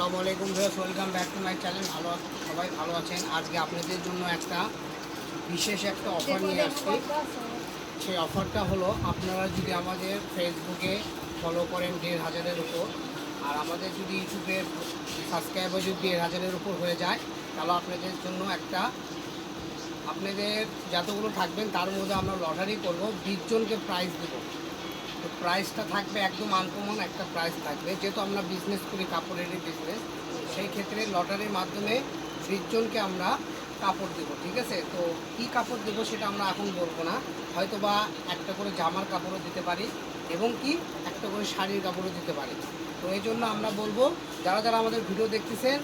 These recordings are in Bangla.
আসসালামু আলাইকুম viewers welcome back to my channel ভালো সবাই ভালো আছেন। আজকে আপনাদের জন্য একটা বিশেষ একটা অফার নিয়ে আসছি। সেই অফারটা হলো, আপনারা যদি আমাদের ফেসবুকে ফলো করেন দেড় হাজারের উপর, আর আমাদের যদি ইউটিউবের সাবস্ক্রাইবার যদি দেড় হাজারের উপর হয়ে যায়, তাহলে আপনাদের জন্য একটা আপনাদের যতগুলো থাকবেন, তার মধ্যে আমরা লটারি করব বিশজনকে প্রাইজ দেবো। প্রাইসটা থাকবে একদম আনকমন একটা প্রাইস থাকবে। যেহেতু আমরা বিজনেস করি কাপড়েরই বিজনেস সেই ক্ষেত্রে লটারির মাধ্যমে বিশজনকে আমরা কাপড় দেবো, ঠিক আছে? তো কী কাপড় দেবো সেটা আমরা এখন বলব না। হয়তো বা একটা করে জামার কাপড়ও দিতে পারি এবং কি একটা করে শাড়ির কাপড়ও দিতে পারি। তো এই জন্য আমরা বলব, যারা যারা আমাদের ভিডিও দেখতেছেন,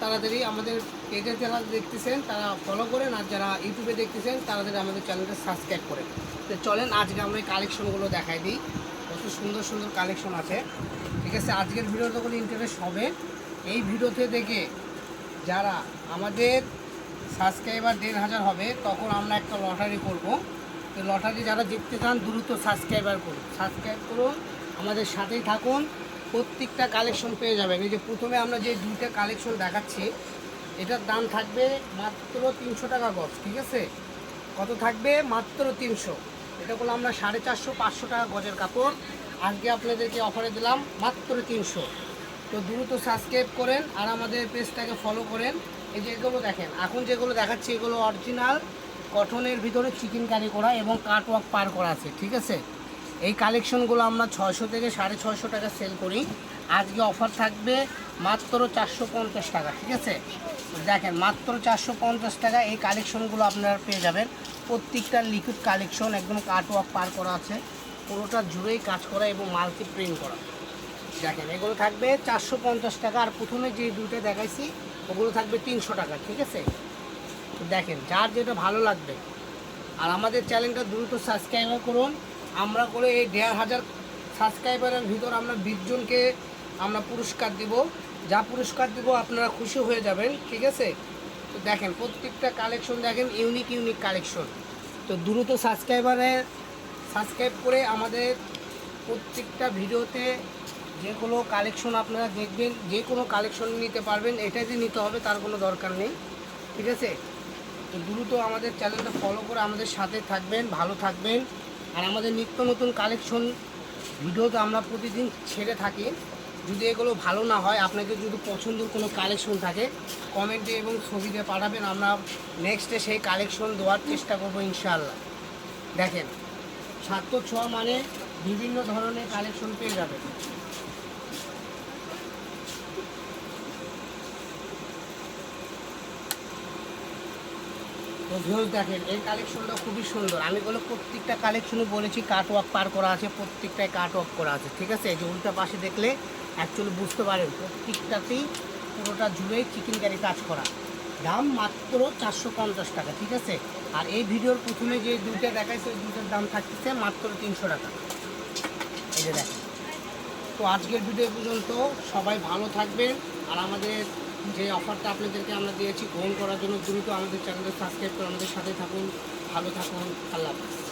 তাড়াতাড়ি আমাদের পেজে যারা দেখতেছেন, তারা ফলো করেন আর যারা ইউটিউবে দেখতেছেন, তাড়াতাড়ি আমাদের চ্যানেলটা সাবস্ক্রাইব করেন তো চলেন, আজকে আমরা এই কালেকশনগুলো দেখাই দিই। কত সুন্দর সুন্দর কালেকশন আছে। ঠিক আছে, আজকের ভিডিওতে কোনো ইন্টারেস্ট হবে? এই ভিডিওতে দেখে যারা আমাদের সাবস্ক্রাইবার দেড় হাজার হবে, তখন আমরা একটা লটারি করব। তো লটারি যারা দেখতে চান, দ্রুত সাবস্ক্রাইবার করুন। সাবস্ক্রাইব করুন, আমাদের সাথেই থাকুন। প্রত্যেকটা কালেকশন পেয়ে যাবেন। এই যে প্রথমে আমরা যে দুইটা কালেকশন দেখাচ্ছি, এটার দাম থাকবে মাত্র তিনশো টাকা গজ, ঠিক আছে? কত থাকবে? মাত্র তিনশো। এটা করলে আমরা সাড়ে চারশো, পাঁচশো টাকা গজের কাপড়। আজকে আপনাদেরকে অফারে দিলাম মাত্র তিনশো। তো দ্রুত সাবস্ক্রাইব করেন আর আমাদের পেজটাকে ফলো করেন। এই যে এগুলো দেখেন, এখন যেগুলো দেখাচ্ছি এগুলো অরিজিনাল কটনের ভিতরে চিকেন কারি করা এবং কাট ওয়ার্ক পার করা আছে, ঠিক আছে? এই কালেকশনগুলো আমরা ছয়শো থেকে সাড়ে ছয়শো টাকা সেল করি। আজকে অফার থাকবে মাত্র চারশো পঞ্চাশ টাকা, ঠিক আছে? দেখেন, মাত্র চারশো পঞ্চাশ টাকা এই কালেকশনগুলো আপনারা পেয়ে যাবেন। প্রত্যেকটা লিকুইড কালেকশন একদম কাট ওয়ার্ক পার করা আছে। পুরোটা জুড়েই কাজ করা এবং মাল্টি প্রিন্ট করা। দেখেন, এগুলো থাকবে চারশো পঞ্চাশ টাকা। আর প্রথমে যে দুটো দেখাইছি, ওগুলো থাকবে তিনশো টাকা, ঠিক আছে? দেখেন, যার যেটা ভালো লাগবে। আর আমাদের চ্যানেলটা দ্রুত সাবস্ক্রাইবার করুন। আমরা করে এই দেড় হাজার সাবস্ক্রাইবারের ভিতর আমরা বিশজনকে আমরা পুরস্কার দিব। যা পুরস্কার দিব আপনারা খুশি হয়ে যাবেন, ঠিক আছে? তো দেখেন, প্রত্যেকটা কালেকশন দেখেন ইউনিক ইউনিক কালেকশন তো দ্রুত সাবস্ক্রাইবারে সাবস্ক্রাইব করে আমাদের প্রত্যেকটা ভিডিওতে যে কোনো কালেকশন আপনারা দেখবেন, যে কোনো কালেকশন নিতে পারবেন এটা যে নিতে হবে তার কোনো দরকার নেই, ঠিক আছে? তো দ্রুত আমাদের চ্যানেলটা ফলো করে আমাদের সাথে থাকবেন, ভালো থাকবেন। আর আমাদের নিত্য নতুন কালেকশন ভিডিও তো আমরা প্রতিদিন ছেড়ে থাকি। যদি এগুলো ভালো না হয়, আপনাকে যদি পছন্দের কোনো কালেকশন থাকে কমেন্টে এবং ছবিতে পাঠাবেন, আমরা নেক্সটে সেই কালেকশন দেওয়ার চেষ্টা করব ইনশাআল্লাহ। দেখেন ছাত্র ছোঁয়া মানে বিভিন্ন ধরনের কালেকশন পেয়ে যাবেন। দেখেন, এই কালেকশনটা খুবই সুন্দর। আমি বলে প্রত্যেকটা কালেকশনে বলেছি কাট ওয়াক পার করা আছে, প্রত্যেকটায় কাট ওয়ার্ক করা আছে, ঠিক আছে? এই যে উল্টা পাশে দেখলে অ্যাকচুয়ালি বুঝতে পারেন, প্রত্যেকটাতেই পুরোটা জুড়েই চিকেন কারি কাজ করা। দাম মাত্র চারশো পঞ্চাশ টাকা, ঠিক আছে? আর এই ভিডিওর প্রথমে যে দুইটা দেখাইছে, ওই দুইটার দাম থাকতেছে মাত্র তিনশো টাকা। এই যে দেখেন। তো আজকের ভিডিও পর্যন্ত। সবাই ভালো থাকবেন। আর আমাদের যে অফারটা আপনাদেরকে আমরা দিয়েছি, গ্রহণ করার জন্য দ্রুত আমাদের চ্যানেলটা সাবস্ক্রাইব করে আমাদের সাথে থাকুন। ভালো থাকুন। আল্লাহ হাফেজ।